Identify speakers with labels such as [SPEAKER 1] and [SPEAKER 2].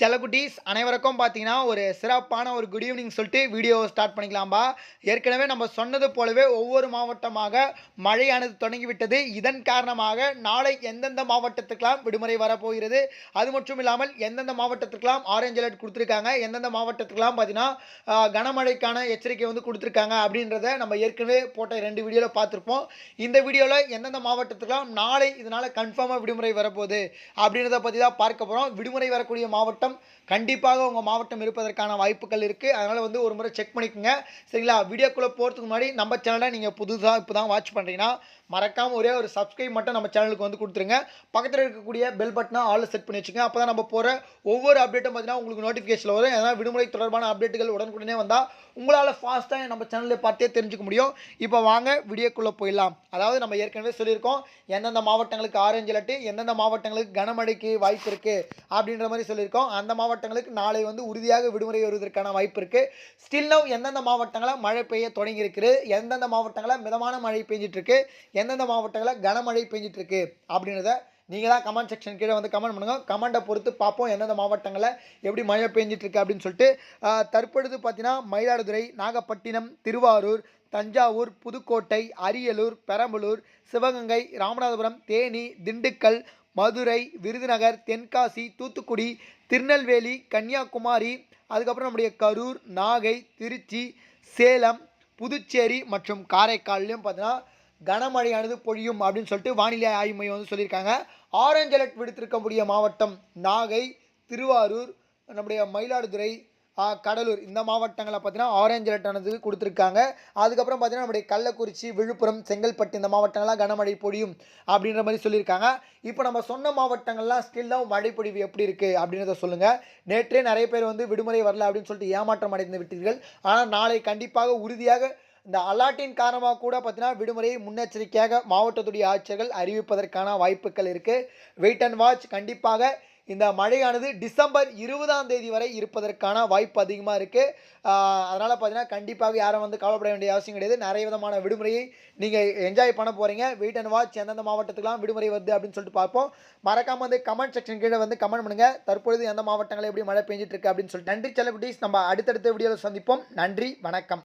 [SPEAKER 1] செல்லக்குட்டீஸ் அனைவருக்கும் பார்த்தீங்கன்னா ஒரு சிறப்பான ஒரு குட் ஈவினிங் சொல்லிட்டு வீடியோ ஸ்டார்ட் பண்ணிக்கலாம்பா. ஏற்கனவே நம்ம சொன்னது போலவே ஒவ்வொரு மாவட்டமாக மழையானது தொடங்கிவிட்டது. இதன் காரணமாக நாளை எந்தெந்த மாவட்டத்துக்கெல்லாம் விடுமுறை வரப்போகிறது? அது மட்டும் இல்லாமல் எந்தெந்த மாவட்டத்துக்கெல்லாம் ஆரஞ்சு அலர்ட் கொடுத்துருக்காங்க? எந்தெந்த மாவட்டத்துக்கெல்லாம் பார்த்தீங்கன்னா கனமழைக்கான எச்சரிக்கை வந்து கொடுத்துருக்காங்க? அப்படின்றத நம்ம ஏற்கனவே போட்ட ரெண்டு வீடியோவில் பார்த்துருப்போம் இந்த வீடியோவில் எந்தெந்த மாவட்டத்துக்கெல்லாம் நாளை இதனால் கன்ஃபார்மாக விடுமுறை வரப்போகுது? அப்படின்றத பற்றி தான் பார்க்க போகிறோம் விடுமுறை வரக்கூடிய மாவட்டம் கண்டிப்பாக உங்கள் மாவட்டம் இருப்பதற்கான வாய்ப்புகள் இருக்குது அதனால் வந்து ஒரு முறை செக் பண்ணிக்கோங்க. சரிங்களா? வீடியோக்குள்ளே போகிறதுக்கு முன்னாடி நம்ம சேனலை நீங்கள் புதுசாக இப்போ தான் வாட்ச் பண்ணுறீங்கன்னா மறக்காமல் ஒரே ஒரு சப்ஸ்கிரைப் மட்டும் நம்ம சேனலுக்கு வந்து கொடுத்துருங்க. பக்கத்தில் இருக்கக்கூடிய பெல் பட்டனை ஆல் செட் பண்ணி வச்சுங்க அப்போ தான் நம்ம போகிற ஒவ்வொரு அப்டேட்டும் பார்த்தீங்கன்னா உங்களுக்கு நோட்டிஃபிகேஷன் வரும். ஏன்னா விடுமுறை தொடர்பான அப்டேட்டுகள் உடனுக்குடனே வந்தால் உங்களால் ஃபாஸ்ட்டாக நம்ம சேனலில் பார்த்தே தெரிஞ்சுக்க முடியும். இப்போ வாங்க வீடியோக்குள்ளே போயிடலாம். அதாவது நம்ம ஏற்கனவே சொல்லியிருக்கோம் எந்தெந்த மாவட்டங்களுக்கு ஆரஞ்சு அலர்ட்டு எந்தெந்த மாவட்டங்களுக்கு கனமழைக்கு வாய்ப்பு இருக்குது அப்படின்ற மாதிரி சொல்லியிருக்கோம். அந்த மாவட்டங்களுக்கு நாளை வந்து உறுதியாக விடுமுறை வருவதற்கான வாய்ப்பு இருக்குது ஸ்டில் நவ் எந்தெந்த மாவட்டங்களில் மழை பெய்ய தொடங்கியிருக்குது? எந்தெந்த மாவட்டங்களில் மிதமான மழை பெஞ்சிட்டு இருக்கு எந்தெந்த மாவட்டங்களில் கனமழை பெஞ்சிட்டு இருக்கு அப்படின்றத நீங்கள் தான் கமெண்ட் செக்ஷன் கீழே வந்து கமெண்ட் பண்ணுங்கள் கமெண்ட்டை பொறுத்து பார்ப்போம் எந்தெந்த மாவட்டங்களில் எப்படி மழை பெஞ்சிட்ருக்கு அப்படின்னு சொல்லிட்டு. தற்பொழுது பார்த்தீங்கன்னா மயிலாடுதுறை நாகப்பட்டினம் திருவாரூர் தஞ்சாவூர் புதுக்கோட்டை அரியலூர் பெரம்பலூர் சிவகங்கை ராமநாதபுரம் தேனி திண்டுக்கல் மதுரை விருதுநகர் தென்காசி தூத்துக்குடி திருநெல்வேலி கன்னியாகுமரி அதுக்கப்புறம் நம்முடைய கரூர் நாகை திருச்சி சேலம் புதுச்சேரி மற்றும் காரைக்கால்லையும் பார்த்தீங்கன்னா கனமழையானது பொழியும் அப்படின்னு சொல்லிட்டு வானிலை ஆய்வு மையம் வந்து சொல்லியிருக்காங்க. ஆரஞ்சு அலர்ட் விடுத்திருக்கக்கூடிய மாவட்டம் நாகை திருவாரூர் நம்முடைய மயிலாடுதுறை கடலூர் இந்த மாவட்டங்களில் பார்த்தீங்கன்னா ஆரஞ்சு அலர்ட் ஆனது கொடுத்துருக்காங்க. அதுக்கப்புறம் பார்த்தீங்கன்னா நம்முடைய கள்ளக்குறிச்சி விழுப்புரம் செங்கல்பட்டு இந்த மாவட்டங்கள்லாம் கனமழை பொழியும் அப்படின்ற மாதிரி சொல்லியிருக்காங்க. இப்போ நம்ம சொன்ன மாவட்டங்கள்லாம் ஸ்டில்லாக மழை பொழிவு எப்படி இருக்குது அப்படின்றத சொல்லுங்கள் நேற்றே நிறைய பேர் வந்து விடுமுறை வரல அப்படின்னு சொல்லிட்டு ஏமாற்றம் அடைந்து விட்டீர்கள். ஆனால் நாளை கண்டிப்பாக உறுதியாக இந்த அலாட்டின் காரணமாக கூட பார்த்தீங்கன்னா விடுமுறையை முன்னெச்சரிக்கையாக மாவட்டத்துடைய ஆட்சியர்கள் அறிவிப்பதற்கான வாய்ப்புகள் இருக்குது வெயிட் அண்ட் வாட்ச் கண்டிப்பாக இந்த மழையானது டிசம்பர் இருபதாம் தேதி வரை இருப்பதற்கான வாய்ப்பு அதிகமாக இருக்குது அதனால் பார்த்தீங்கன்னா கண்டிப்பாக யாரும் வந்து கவலைப்பட வேண்டிய அவசியம் கிடையாது. நிறைய விதமான விடுமுறையை நீங்கள் என்ஜாய் பண்ண போகிறீங்க வெயிட் அண்ட் வாட்ச் எந்தெந்த மாவட்டத்துக்குலாம் விடுமுறை வருது அப்படின்னு சொல்லிட்டு பார்ப்போம். மறக்காமல் வந்து கமெண்ட் செக்ஷன் கீழே வந்து கமெண்ட் பண்ணுங்கள் தற்பொழுது எந்த மாவட்டங்களில் எப்படி மழை பெஞ்சிட்டு இருக்கு அப்படின்னு சொல்லிட்டு. நன்றி செல்லக்குட்டீஸ். நம்ம அடுத்தடுத்த வீடியோவில் சந்திப்போம். நன்றி. வணக்கம்.